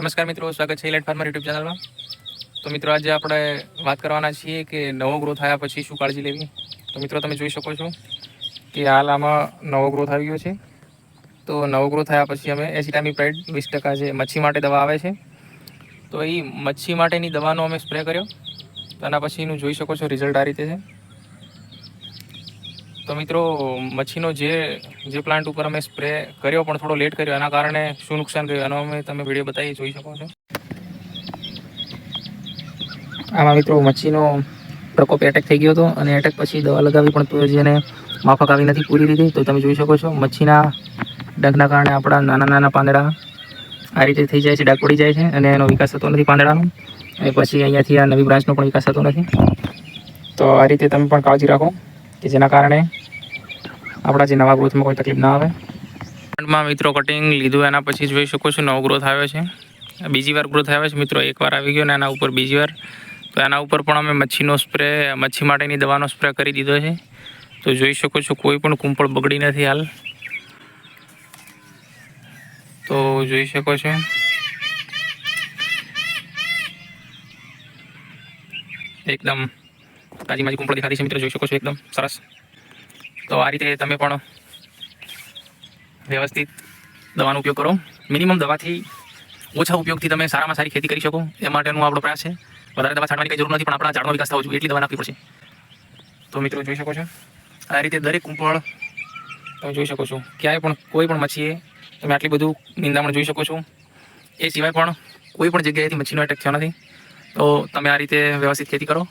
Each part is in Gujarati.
નમસ્કાર મિત્રો, સ્વાગત છે ઇલેટ ફાર્મર યુટ્યુબ ચેનલમાં તો મિત્રો, આજે આપણે વાત કરવાના છીએ કે નવો ગ્રોથ થયા પછી શું કાળજી લેવી? તો મિત્રો, તમે જોઈ શકો છો કે હાલ આમાં નવો ગ્રોથ આવી ગયો છે. તો નવો ગ્રોથ થયા પછી અમે એસિટામિપ્રાઇડ વીસ ટકા જે મચ્છી માટે દવા આવે છે. તો એ મચ્છી માટેની દવાનો અમે સ્પ્રે કર્યો. તો એના પછીનું જોઈ શકો છો રિઝલ્ટ આ રીતે છે. તો મિત્રો, મચ્છીનો જે જે પ્લાન્ટ ઉપર અમે સ્પ્રે કર્યો પણ થોડો લેટ કર્યો, એના કારણે શું નુકસાન થયું એનો અમે તમે વીડિયો બતાવી જોઈ શકો છો. આમાં મિત્રો મચ્છીનો પ્રકોપ એટેક થઈ ગયો હતો અને એટેક પછી દવા લગાવી પણ તો જેને માફક આવી નથી પૂરી રીતે તો તમે જોઈ શકો છો મચ્છીના ડંખના કારણે આપણા નાના નાના પાંદડા આ રીતે થઈ જાય છે ડાક પડી જાય છે અને એનો વિકાસ થતો નથી પાંદડાનો. અને પછી અહીંયાથી આ નવી બ્રાન્ચનો પણ વિકાસ થતો નથી. તો આ રીતે તમે પણ કાળજી રાખો કે જેના કારણે આપણા જે નવા ગ્રોથમાં કોઈ તકલીફ ના આવે. ફ્રન્ટમાં મિત્રો કટિંગ લીધું, એના પછી જોઈ શકો છો નવો ગ્રોથ આવ્યો છે. બીજી વાર ગ્રોથ આવ્યો છે મિત્રો એકવાર આવી ગયો ને એના ઉપર બીજી વાર. તો એના ઉપર પણ અમે મચ્છીનો સ્પ્રે મચ્છી માટેની દવાનો સ્પ્રે કરી દીધો છે. તો જોઈ શકો છો કોઈ પણ કુંપળ બગડી નથી હાલ. તો જોઈ શકો છો. એકદમ તાજી માજી કુંપળ દેખાતી છે મિત્રો, જોઈ શકો છો એકદમ સરસ. તો આ રીતે તમે પણ વ્યવસ્થિત દવાનો ઉપયોગ કરો. મિનિમમ દવાથી ઓછા ઉપયોગથી તમે સારામાં સારી ખેતી કરી શકો. એ માટેનો આપણો પ્રયાસ છે. વધારે દવા છાંટવાની કંઈ જરૂર નથી, પણ આપણા ઝાડનો વિકાસ થવો જોઈએ. એટલી દવા નાખવી પડશે. તો મિત્રો, જોઈ શકો છો? આ રીતે દરેક કુંપળ તમે જોઈ શકો છો. ક્યાંય પણ કોઈ પણ મચ્છીએ તમે આટલી બધું નિંદામણ જોઈ શકો છો. એ સિવાય પણ કોઈ પણ જગ્યાએથી મચ્છીનો એટેક થયો નથી. તો તમે આ રીતે વ્યવસ્થિત ખેતી કરો.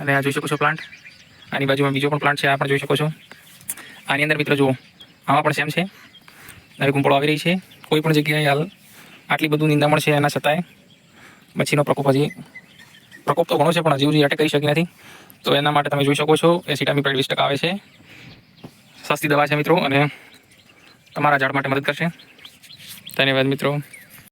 અને આ જોઈ શકો છો પ્લાન્ટ આની બાજુમાં બીજો પણ પ્લાન્ટ છે, આ પણ જોઈ શકો છો. આની અંદર મિત્રો જુઓ, આમાં પણ સેમ છે. નવી કુંપળો આવી રહી છે. કોઈ પણ જગ્યાએ હાલ આટલી બધું નિંદામણ છે એના છતાંય. મચ્છીનો પ્રકોપ હજી, પ્રકોપ તો ઘણો છે, પણ હજી હજી અટેક કરી શકી નથી. તો એના માટે તમે જોઈ શકો છો એસિટામિપ્રાઇડ વીસ ટકા આવે છે. સસ્તી દવા છે મિત્રો, અને તમારા ઝાડ માટે મદદ કરશે. ધન્યવાદ મિત્રો.